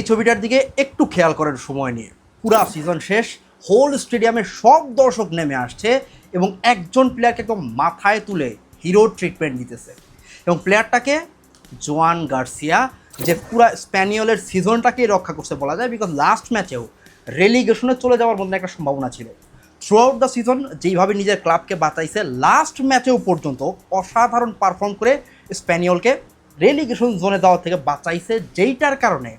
এই ছবিটার দিকে একটু খেয়াল করেন সময় নিয়ে। পুরা সিজন শেষ হোল স্টেডিয়ামে সব দর্শক নেমে আসছে এবং একজন প্লেয়ারকে একদম মাথায় তুলে হিরো ট্রিটমেন্ট দিতেছে এবং প্লেয়ারটাকে জোয়ান গার্সিয়া, যে পুরা স্প্যানিয়লের সিজনটাকেই রক্ষা করছে বলা যায় বিকজ লাস্ট ম্যাচেও রেলিগেশনে চলে যাওয়ার মধ্যে একটা সম্ভাবনা ছিল। থ্রু আউট দ্য সিজন যেইভাবে নিজের ক্লাবকে বাঁচাইছে লাস্ট ম্যাচেও পর্যন্ত অসাধারণ পারফর্ম করে স্প্যানিয়লকে রেলিগেশন জোনে দেওয়া থেকে বাঁচাইছে, যেইটার কারণে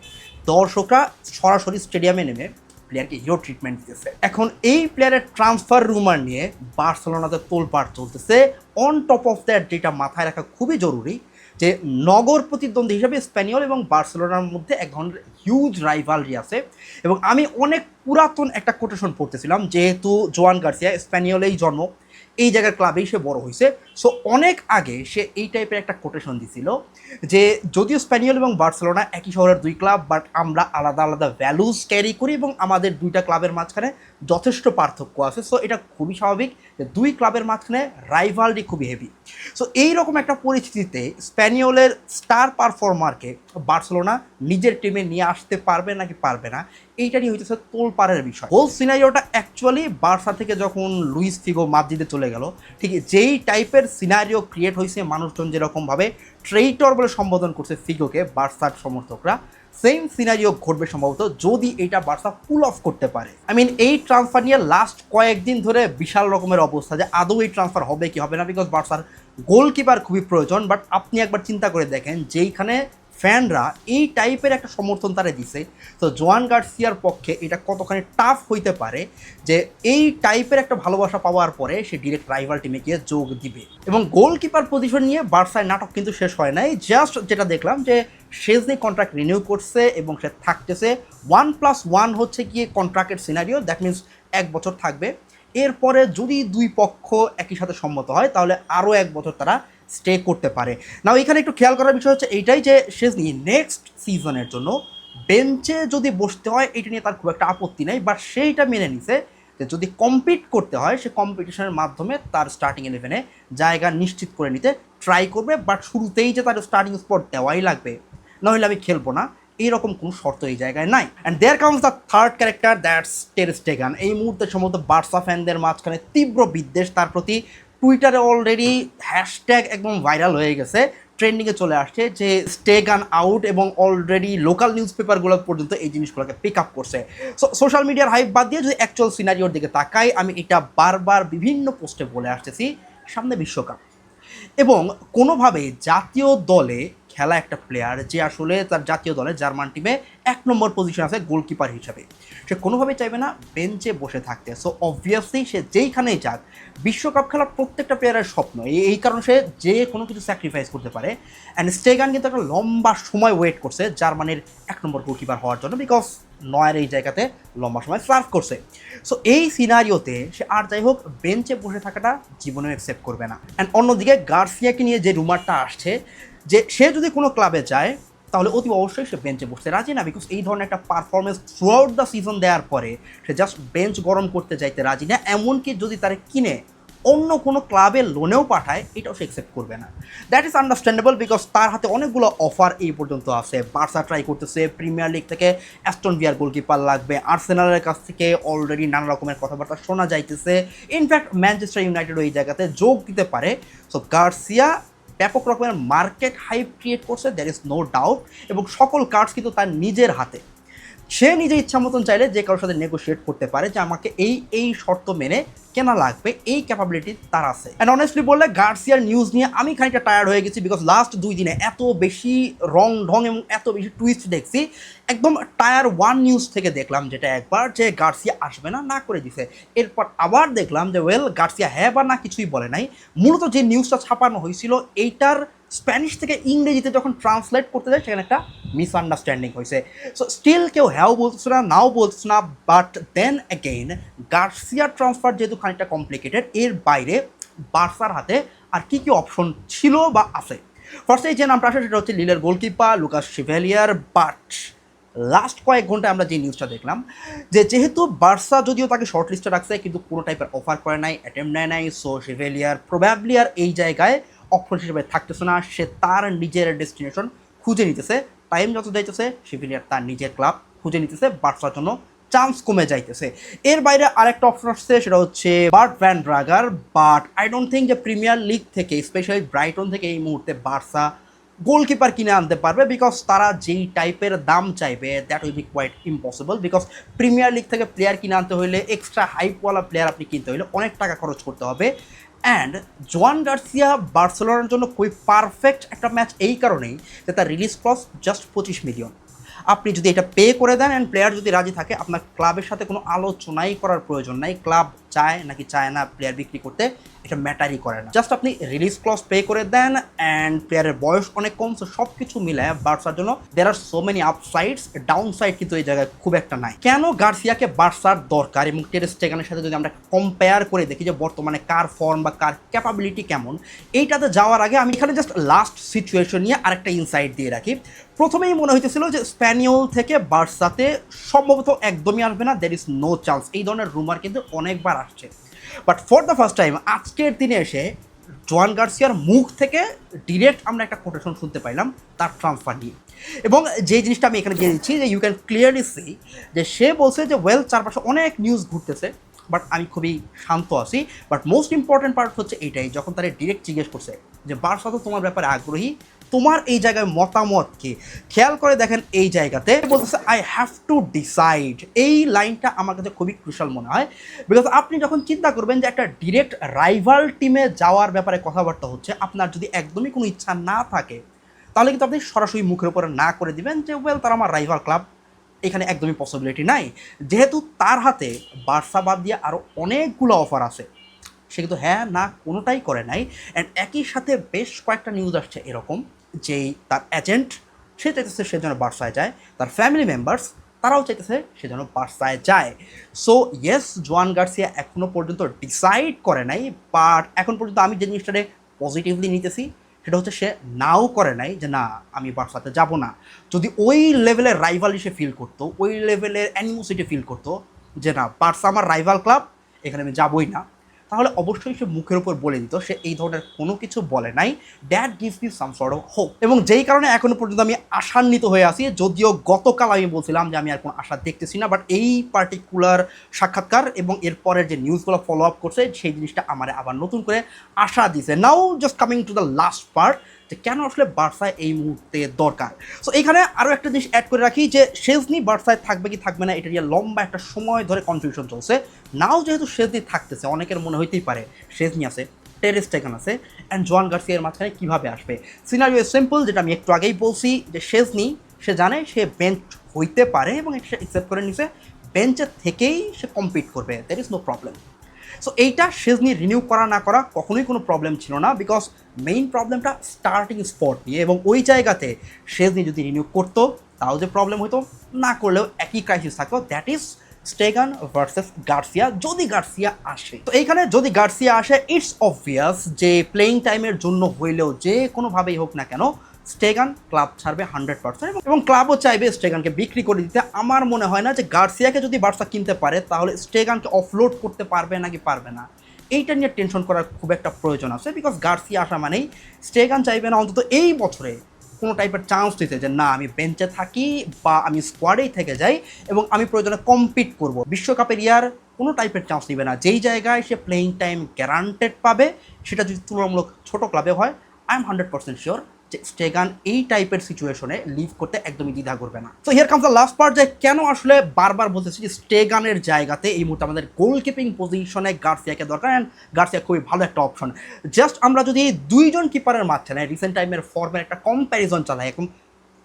দর্শকরা সরাসরি স্টেডিয়ামে নেমে প্লেয়ারকে হিরো ট্রিটমেন্ট দিতেছে। এখন এই প্লেয়ারের ট্রান্সফার রুমার নিয়ে বার্সেলোনাতে তোলপাড় চলতেছে। অন টপ অফ দ্যাট যেটা মাথায় রাখা খুবই জরুরি যে নগর প্রতিদ্বন্দ্বী হিসাবে স্প্যানিয়ল এবং বার্সেলোনার মধ্যে এক ধরনের হিউজ রাইভালরি আছে। এবং আমি অনেক পুরাতন একটা কোটেশন পড়তেছিলাম, যেহেতু জোয়ান গার্সিয়া স্প্যানিয়লেই জন্ম এই জায়গার ক্লাবেই সে বড় হয়েছে সো অনেক আগে সে এই টাইপের একটা কোটেশন দিছিল যে, যদিও স্প্যানিয়ল এবং বার্সেলোনা একই শহরের দুই ক্লাব বাট আমরা আলাদা আলাদা ভ্যালুস ক্যারি করি এবং আমাদের দুইটা ক্লাবের মাঝখানে যথেষ্ট পার্থক্য আছে। সো এটা খুবই স্বাভাবিক যে, দুই ক্লাবের মাঝখানে রাইভালরি খুবই হেভি সো এই রকম একটা পরিস্থিতিতে স্প্যানিয়লের স্টার পারফর্মারকে বার্সেলোনা নিজের টিমে নিয়ে আসতে পারবে নাকি পারবে না এইটারই হইতেছে তোলপাড়ের বিষয়। হোল সিনারিওটা অ্যাকচুয়ালি বার্সা থেকে যখন লুইস ফিগো মাদ্রিদে চলে গেল, ঠিক যেই টাইপের সিনারিও ক্রিয়েট হয়েছে মানুষজন যেরকমভাবে ট্রেইটর বলে সম্বোধন করছে ফিগোকে, বার্সার সমর্থকরা সেম সিনারিও ঘটবে সম্ভবত যদি এইটা বার্সা পুল অফ করতে পারে। আই মিন এই ট্রান্সফার নিয়ে লাস্ট কয়েকদিন ধরে বিশাল রকমের অবস্থা যে আদৌ এই ট্রান্সফার হবে কি, হবে না বিকজ বার্সার গোলকিপার খুবই প্রয়োজন বাট আপনি একবার চিন্তা করে দেখেন, যেইখানে ফ্যানরা এই টাইপের একটা সমর্থন তারা দিছে। তো জোয়ান গার্সিয়ার পক্ষে এটা কতখানি টাফ হইতে পারে যে এই টাইপের একটা ভালোবাসা পাওয়ার পরে সে ডিরেক্ট রাইভাল টিমে গিয়ে যোগ দিবে। এবং গোলকিপার পজিশন নিয়ে বার্সায় নাটক কিন্তু শেষ হয় নাই। জাস্ট যেটা দেখলাম যে শেজনি কন্ট্রাক্ট রিনিউ করছে এবং সে থাকতেছে। ওয়ান প্লাস ওয়ান হচ্ছে গিয়ে কন্ট্রাক্টের সিনারিও দ্যাট মিনস এক বছর থাকবে। এরপরে যদি দুই পক্ষ একই সাথে সম্মত হয়, তাহলে আরও এক বছর তারা স্টে করতে পারে। না এখানে একটু খেয়াল করার বিষয় হচ্ছে এইটাই যে শেজনি নেক্সট সিজনের জন্য বেঞ্চে যদি বসতে হয় এটা নিয়ে তার খুব একটা আপত্তি নেই বাট সেইটা মেনে নিছে যে যদি কম্পিট করতে হয়, সে কম্পিটিশনের মাধ্যমে তার স্টার্টিং ইলেভেনে জায়গা নিশ্চিত করে নিতে ট্রাই করবে বাট শুরুতেই যে তার স্টার্টিং স্পট দেওয়াই লাগবে। নাহলে আমি খেলব না। এইরকম কোনো শর্ত এই জায়গায় নাই। And there counts the third character that's ter Stegen এই মুহূর্তে সম্ভবত বার্সা ফ্যানদের মাঝখানে তীব্র বিদ্বেষ, তার প্রতি টুইটারে অলরেডি হ্যাশট্যাগ একদম ভাইরাল হয়ে গেছে। ট্রেন্ডিংয়ে চলে আসছে যে স্টেগান আউট এবং অলরেডি লোকাল নিউজ পেপারগুলো পর্যন্ত এই জিনিসগুলোকে পিক আপ করছে। সো সোশ্যাল মিডিয়ার হাইপ বাদ দিয়ে যদি অ্যাকচুয়াল সিনারিওর দিকে তাকাই, আমি এটা বারবার বিভিন্ন পোস্টে বলে আসতেছি, সামনে বিশ্বকাপ। এবং কোনোভাবে জাতীয় দলে খেলা একটা প্লেয়ার যে আসলে তার জাতীয় দলে জার্মান টিমে এক নম্বর পজিশন আছে গোলকিপার হিসাবে। সে কোনোভাবেই চাইবে না বেঞ্চে বসে থাকতে। সো অবভিয়াসলি সে যেইখানেই যাক, বিশ্বকাপ খেলা প্রত্যেকটা প্লেয়ারের স্বপ্ন। এই- কারণে সে যে কোনো কিছু স্যাক্রিফাইস করতে পারে। অ্যান্ড স্টেগান কিন্তু একটা লম্বা সময় ওয়েট করছে জার্মানির এক নম্বর গোলকিপার হওয়ার জন্য বিকজ নয়ের এই জায়গাতে লম্বা সময় সার্ভ করছে। সো এই সিনারিওতে সে আর যাই হোক বেঞ্চে বসে থাকাটা জীবনেও অ্যাকসেপ্ট করবে না। অ্যান্ড অন্যদিকে গার্সিয়াকে নিয়ে যে রুমারটা আসছে যে সে যদি কোনো ক্লাবে যায়, তাহলে অতি অবশ্যই সে বেঞ্চে বসতে রাজি না বিকজ এই ধরনের একটা performance throughout the season দেওয়ার পরে সে জাস্ট বেঞ্চ গরম করতে চাইতে রাজি না, এমনকি যদি তারে কিনে অন্য কোনো ক্লাবে লোনেও পাঠায়, এটাও সে অ্যাকসেপ্ট করবে না। দ্যাট ইজ আন্ডারস্ট্যান্ডেবল বিকজ তার হাতে অনেকগুলো অফার এই পর্যন্ত আছে। বার্সা ট্রাই করতেছে প্রিমিয়ার লিগ থেকে অ্যাস্টন বিয়ার গোলকিপার লাগবে আর্সেনালের কাছ থেকে অলরেডি নানা রকমের কথাবার্তা শোনা যাইতেছে। ইনফ্যাক্ট ম্যানচেস্টার ইউনাইটেডও এই জায়গাতে যোগ দিতে পারে। সো গার্সিয়া ব্যাপক রকমের মার্কেট হাইপ ক্রিয়েট করছে দ্যার ইজ নো ডাউট এবং সকল কার্ডস কিন্তু তার নিজের হাতে। সে নিজে ইচ্ছা মতন চাইলে যে কারোর সাথে নেগোশিয়েট করতে পারে যে আমাকে এই এই শর্ত মেনে কেনা লাগবে, এই ক্যাপাবিলিটি তার আছে। অ্যান্ড অনেস্টলি বললে গার্সিয়ার নিউজ নিয়ে আমি খানিকটা টায়ার্ড হয়ে গেছি বিকজ লাস্ট দুই দিনে এত বেশি রং ঢং এবং এত বেশি টুইস্ট দেখছি, একদম টায়ার ওয়ান নিউজ থেকে দেখলাম যেটা একবার যে গার্সিয়া আসবে না না করে দিছে। এরপর আবার দেখলাম যে ওয়েল গার্সিয়া হ্যাঁ বা না কিছুই বলে নাই। মূলত যে নিউজটা ছাপানো হয়েছিল, এইটার স্প্যানিশ থেকে ইংরেজিতে যখন ট্রান্সলেট করতে যায়, সেখানে একটা মিসআন্ডারস্ট্যান্ডিং হয়েছে। সো স্টিল কেউ হ্যাও বলতেছে না, নাও বলছে না but then again Garcia transfer যেহেতু খানিকটা কমপ্লিকেটেড এর বাইরে বার্সার হাতে আর কি কি অপশন ছিল বা আছে? ফার্স্টে যে নামটা আসে, সেটা হচ্ছে লিলের goalkeeper Lucas Chevalier but last কয়েক ঘন্টায় আমরা যে নিউজটা দেখলাম, যে যেহেতু বার্সা যদিও তাকে শর্ট লিস্টে রাখছে, কিন্তু কোনো টাইপের অফার করে নাই অ্যাটেম্প নেয় নাই সো শিভেলিয়ার প্রবাবলি আর এই জায়গায় অপশন হিসেবে থাকতেছে না, সে তার নিজের ডেস্টিনেশন খুঁজে নিতেছে টাইম যত যাইতেছে সেভিলিয়ার তার নিজের ক্লাব খুঁজে নিতেছে, বার্সার জন্য চান্স কমে যাইতেছে। এর বাইরে আরেকটা অপশন আসছে, সেটা হচ্ছে বার্ট ভ্যান ড্রাগার বাট আই ডোন্ট থিঙ্ক যে প্রিমিয়ার লিগ থেকে স্পেশালি ব্রাইটন থেকে এই মুহূর্তে বার্সা গোলকিপার কিনে আনতে পারবে বিকজ তারা যেই টাইপের দাম চাইবে that will be quite impossible because Premier League থেকে প্লেয়ার কিনে আনতে হলে এক্সট্রা হাইপওয়ালা প্লেয়ার আপনি কিনতে হলে অনেক টাকা খরচ করতে হবে। অ্যান্ড জোয়ান গার্সিয়া বার্সেলোনার জন্য খুবই পারফেক্ট একটা ম্যাচ এই কারণেই যে তার রিলিজ ক্লস জাস্ট পঁচিশ মিলিয়ন আপনি যদি এটা পে করে দেন অ্যান্ড প্লেয়ার যদি রাজি থাকে, আপনার ক্লাবের সাথে কোনো আলোচনাই করার প্রয়োজন নাই। ক্লাব চায় নাকি চায় না প্লেয়ার বিক্রি করতে, এটা ম্যাটারই করে না। জাস্ট আপনি রিলিজ ক্লস পে করে দেন অ্যান্ড প্লেয়ারের বয়স অনেক কম সো সব কিছু মিলায় বার্সার জন্য there are so many upsides downside কিন্তু এই জায়গায় খুব একটা নাই। কেন গার্সিয়াকে বার্সার দরকার এবং টেরেস টেগানের সাথে যদি আমরা কম্পেয়ার করে দেখি যে বর্তমানে কার ফর্ম বা কার ক্যাপাবিলিটি কেমন, এইটাতে যাওয়ার আগে আমি এখানে জাস্ট লাস্ট সিচুয়েশন নিয়ে আরেকটা ইনসাইট দিয়ে রাখি। প্রথমেই মনে হইতেছিল যে স্প্যানিয়ল থেকে বার্সাতে সম্ভবত একদমই আসবে না দের ইজ নো চান্স এই ধরনের রুমার কিন্তু অনেকবার আসছে। But for the first time আজকের দিনে এসে জোয়ান গার্সিয়ার মুখ থেকে ডিরেক্ট আমরা একটা কোটেশন শুনতে পাইলাম তার ট্রান্সফার নিয়ে। এবং যে জিনিসটা আমি এখানে দিয়ে দিচ্ছি যে ইউ ক্যান ক্লিয়ারলি সি যে সে বলছে যে ওয়েল চারপাশে অনেক নিউজ ঘুরতেছে। বাট আমি খুবই শান্ত আছি। বাট মোস্ট ইম্পর্টেন্ট পার্ট হচ্ছে এইটাই যখন তারা ডিরেক্ট জিজ্ঞেস করছে যে বার্সা তো তোমার ব্যাপারে আগ্রহী? তোমার এই জায়গায় মতামত কি? খেয়াল করে দেখেন এই জায়গাতে বলতেছে আই হ্যাভ টু ডিসাইড এই লাইনটা আমার কাছে খুবই ক্রুশাল মনে হয়। বিকজ আপনি যখন চিন্তা করবেন যে, একটা ডিরেক্ট রাইভাল টিমে যাওয়ার ব্যাপারে কথাবার্তা হচ্ছে, আপনার যদি একদমই কোনো ইচ্ছা না থাকে, তাহলে কিন্তু আপনি সরাসরি মুখের উপরে না করে দিবেন যে ওয়েল তারা আমার রাইভাল ক্লাব এখানে একদমই পসিবিলিটি নাই। যেহেতু তার হাতে বার্সা বাদ দিয়ে আরও অনেকগুলো অফার আছে। সে কিন্তু হ্যাঁ না, কোনোটাই করে নাই। অ্যান্ড একই সাথে বেশ কয়েকটা নিউজ আসছে এরকম, যেই তার এজেন্ট সে চাইতেছে সে যেন বার্সায় যায়। তার ফ্যামিলি মেম্বার্স তারাও চাইতেছে সে যেন বার্সায় যায়। সো ইয়েস জোয়ান গার্সিয়া এখনও পর্যন্ত ডিসাইড করে নাই বাট এখন পর্যন্ত আমি যে জিনিসটারে পজিটিভলি নিতেছি সেটা হচ্ছে সে নাও করে নাই যে না, আমি বার্সাতে যাব না। যদি ওই লেভেলের রাইভালি সে ফিল করতো, ওই লেভেলের অ্যানিমোসিটি ফিল করতো যে না, বার্সা আমার রাইভাল ক্লাব এখানে আমি যাবই না। তাহলে অবশ্যই সে মুখের উপর বলে দিত, সে এই ধরনের কোনো কিছু বলে নাই। That gives me some sort of hope এবং যেই কারণে এখনও পর্যন্ত আমি আশান্বিত হয়ে আছি, যদিও গতকাল আমি বলছিলাম যে আমি আর কোনো আশা দেখতেছি না বাট এই পার্টিকুলার সাক্ষাৎকার এবং এরপরের যে নিউজগুলো ফলো আপ করছে, সেই জিনিসটা আমার আবার নতুন করে আশা দিছে। Now just coming to the last part যে কেন আসলে বার্সায় এই মুহূর্তে দরকার? সো এখানে আরও একটা জিনিস অ্যাড করে রাখি যে শেজনি বার্সায় থাকবে কি থাকবে না, এটা নিয়ে লম্বা একটা সময় ধরে কনফিউশন চলছে। নাও যেহেতু শেজনি থাকতেছে, অনেকের মনে হইতেই পারে শেজনি আছে টেরেস টেকান আছে অ্যান্ড জোয়ান গার্সিয়ার মাঝখানে কীভাবে আসবে? সিনারিও সিম্পল যেটা আমি একটু আগেই বলছি, যে শেজনি সে জানে, সে বেঞ্চ হইতে পারে এবং সে অ্যাকসেপ্ট করে নিছে বেঞ্চের থেকেই সে কম্পিট করবে there is no problem so এইটা শেজনি রিনিউ করা না করা কখনোই কোনো প্রবলেম ছিল না বিকজ মেইন প্রবলেমটা স্টার্টিং স্পট নিয়ে এবং ওই জায়গাতে শেজনি যদি রিনিউ করতো তাও যে প্রবলেম হতো, না করলেও একই ক্রাইসিস থাকতো। That is Stegen versus Garcia যদি গার্সিয়া আসে। তো এইখানে যদি গার্সিয়া আসে ইটস অবভিয়াস যে প্লেইং টাইমের জন্য হইলেও যে কোনোভাবেই হোক না কেন স্টেগান ক্লাব ছাড়বে হান্ড্রেড পার্সেন্ট এবং ক্লাবও চাইবে স্টেগানকে বিক্রি করে দিতে। আমার মনে হয় না যে গার্সিয়াকে যদি বার্সা কিনতে পারে, তাহলে স্টেগানকে অফলোড করতে পারবে নাকি পারবে না? এইটা নিয়ে টেনশন করার খুব একটা প্রয়োজন আছে বিকজ গার্সিয়া আসা মানেই স্টেগান চাইবে না। অন্তত এই বছরে কোনো টাইপের চান্স দিতে যে, না, আমি বেঞ্চে থাকি বা আমি স্কোয়াডেই থেকে যাই এবং আমি প্রয়োজনে কম্পিট করব। বিশ্বকাপের ইয়ার কোনো টাইপের চান্স নিবে না। যেই জায়গায় সে প্লেইং টাইম গ্যারান্টেড পাবে, সেটা যদি তুলনামূলক ছোটো ক্লাবে হয় I am hundred percent sure Stegen এই টাইপের সিচুয়েশনে লিভ করতে একদমই দ্বিধা করবে না। তো here comes the last part যে কেন আসলে বারবার বলতেছি যে স্টেগানের জায়গাতে এই মুহূর্তে আমাদের গোলকিপিং পজিশনে গার্সিয়াকে দরকার অ্যান্ড গার্সিয়া খুবই ভালো একটা অপশন জাস্ট আমরা যদি দুইজন কিপারের মাঝখানে রিসেন্ট টাইমের ফর্মের একটা কম্প্যারিজন চালাই, এখন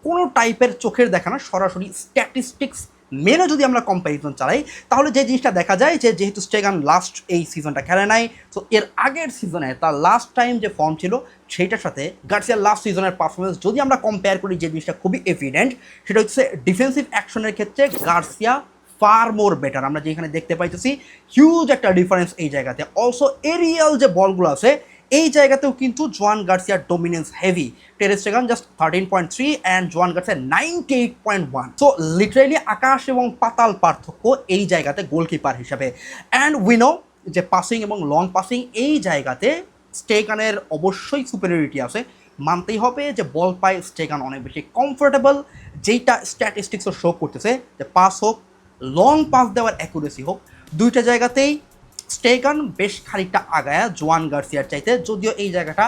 কোনো টাইপের চোখের দেখা না, সরাসরি স্ট্যাটিস্টিক্স মেনে যদি আমরা কম্প্যারিজন চালাই, তাহলে যে জিনিসটা দেখা যায় যে যেহেতু স্টেগান লাস্ট এই সিজনটা খেলে নাই তো এর আগের সিজনে তার লাস্ট টাইম যে ফর্ম ছিল, সেইটার সাথে গার্সিয়ার লাস্ট সিজনের পারফরমেন্স যদি আমরা কম্পেয়ার করি যে জিনিসটা খুবই এভিডেন্ট সেটা হচ্ছে ডিফেন্সিভ অ্যাকশনের ক্ষেত্রে গার্সিয়া ফার মোর বেটার আমরা যেখানে দেখতে পাইতেছি হিউজ একটা ডিফারেন্স এই জায়গাতে। অলসো এরিয়াল যে বলগুলো আছে এই জায়গাতেও কিন্তু জোয়ান গার্সিয়ার dominance heavy ter Stegen just thirteen point three and Joan Garcia ninety eight point one so literally আকাশ এবং পাতাল পার্থক্য এই জায়গাতে গোলকিপার হিসাবে। অ্যান্ড উইনো যে পাসিং এবং লং পাসিং এই জায়গাতে স্টেগানের অবশ্যই সুপেরিয়রিটি আছে। মানতেই হবে যে বল পায় স্টেগান অনেক বেশি কমফোর্টেবল যেইটা স্ট্যাটিস্টিক্সও শো করতেছে যে পাস হোক লং পাস দেওয়ার অ্যাকুরেসি হোক, দুইটা জায়গাতেই স্টেগান বেশ খানিকটা আগায়া জোয়ান গার্সিয়ার চাইতে, যদিও এই জায়গাটা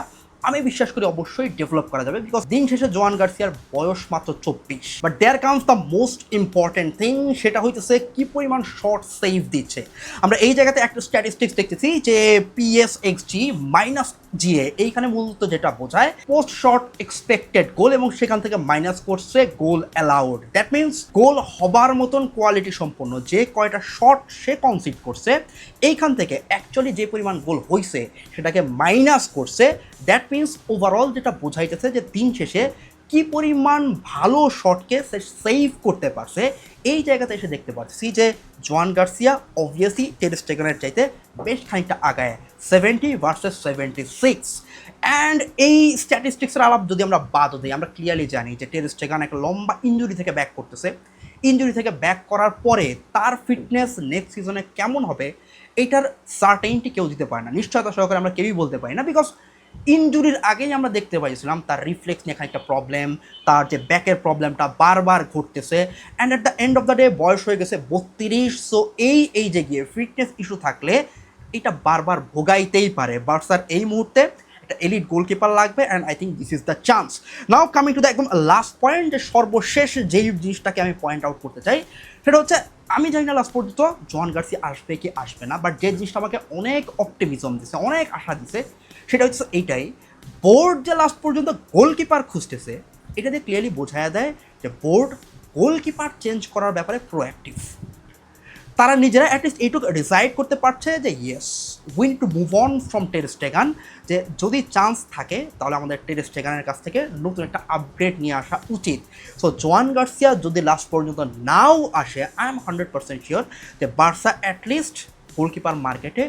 আমি বিশ্বাস করি অবশ্যই ডেভেলপ করা যাবে বিকজ দিন শেষে জোয়ান গার্সিয়ার বয়স মাত্র চব্বিশ। But there comes the most important thing সেটা হইতেছে কি পরিমাণ শর্ট সেভ দিচ্ছে। আমরা এই জায়গাতে একটা স্ট্যাটিস্টিক্স দেখতেছি যে PS X G minus GA এইখানে মূলত যেটা বোঝায় পোস্ট শর্ট এক্সপেক্টেড গোল এবং সেখান থেকে মাইনাস করছে goal allowed that means goal হবার মতন কোয়ালিটি সম্পন্ন। যে কয়টা শট সে কনসিড করছে, এইখান থেকে অ্যাকচুয়ালি যে পরিমাণ গোল হয়েছে সেটাকে মাইনাস করছে। দ্যাট মিনস ওভারঅল যেটা বোঝাইতেছে যে দিন শেষে কি পরিমাণ ভালো শটকে সে সেভ করতে পারছে, এই জায়গাতে এসে দেখতে পাচ্ছি যে জোয়ান গার্সিয়া অবভিয়াসলি টেরিস্টেগানের চাইতে বেশ খানিকটা আগায়। Seventy versus seventy six and এই স্ট্যাটিস্টিক্সের আলাপ যদি আমরা বাদ দিই, আমরা ক্লিয়ারলি জানি যে টেরিস্টেগান একটা লম্বা ইঞ্জুরি থেকে ব্যাক করতেছে। ইঞ্জুরি থেকে ব্যাক করার পরে তার ফিটনেস নেক্সট সিজনে কেমন হবে, এটার সার্টেইনটি কেউ দিতে পারে না। নিশ্চয়তা সহকারে আমরা কেউই বলতে পারি না বিকজ ইনজুরির আগেই আমরা দেখতে পাইছিলাম তার রিফ্লেক্স নিয়ে খানিকটা প্রবলেম তার যে ব্যাকের প্রবলেমটা বারবার ঘটতেছে and at the end of the day বয়স হয়ে গেছে বত্রিশ সো এই এই যে গিয়ে ফিটনেস ইস্যু থাকলে এটা বারবার ভোগাইতেই পারে। বার্সার এই মুহূর্তে একটা এলিট গোলকিপার লাগবে and I think this is the chance now coming to the একদম লাস্ট পয়েন্ট যে সর্বশেষ যেই জিনিসটাকে আমি পয়েন্ট আউট করতে চাই, সেটা হচ্ছে, আমি জানি না লাস্ট পর্যন্ত জন গার্সি আসবে কি আসবে না বাট যে জিনিসটা আমাকে অনেক অপটিমিজম দিছে, অনেক আশা দিছে সেটা হচ্ছে এইটাই। বোর্ড যে লাস্ট পর্যন্ত গোলকিপার খুঁজতেছে, এটা দিয়ে ক্লিয়ারলি বোঝায়া দেয় যে বোর্ড গোলকিপার চেঞ্জ করার ব্যাপারে প্রোঅ্যাক্টিভ তারা নিজেরা অ্যাটলিস্ট এইটুকু ডিসাইড করতে পারছে যে yes win to move on from ter Stegen যে যদি চান্স থাকে, তাহলে আমাদের টেরেস্টেগানের কাছ থেকে নতুন একটা আপগ্রেড নিয়ে আসা উচিত। সো জোয়ান গার্সিয়া যদি লাস্ট পর্যন্ত নাও আসে I am hundred percent sure যে বার্সা অ্যাটলিস্ট গোলকিপার মার্কেটে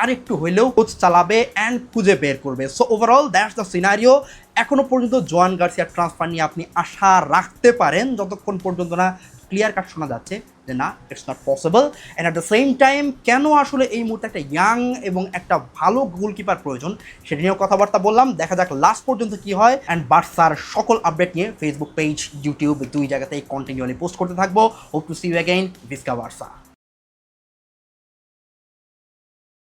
আর একটু হইলেও কোচ চালাবে অ্যান্ড খুঁজে বের করবে। So overall that's the scenario এখনও পর্যন্ত জোয়ান গার্সিয়ার ট্রান্সফার নিয়ে আপনি আশা রাখতে পারেন। যতক্ষণ পর্যন্ত না ক্লিয়ার কাট শোনা যাচ্ছে যে না it's not possible and at the same time কেন আসলে এই মুহূর্তে একটা ইয়াং এবং একটা ভালো গোলকিপার প্রয়োজন, সেটা নিয়েও কথাবার্তা বললাম। দেখা যাক লাস্ট পর্যন্ত কি হয়। অ্যান্ড বার্সার সকল আপডেট নিয়ে ফেসবুক পেজ ইউটিউব দুই জায়গাতেই কন্টিনিউয়ালি পোস্ট করতে থাকব। Hope to see you again Visca Barça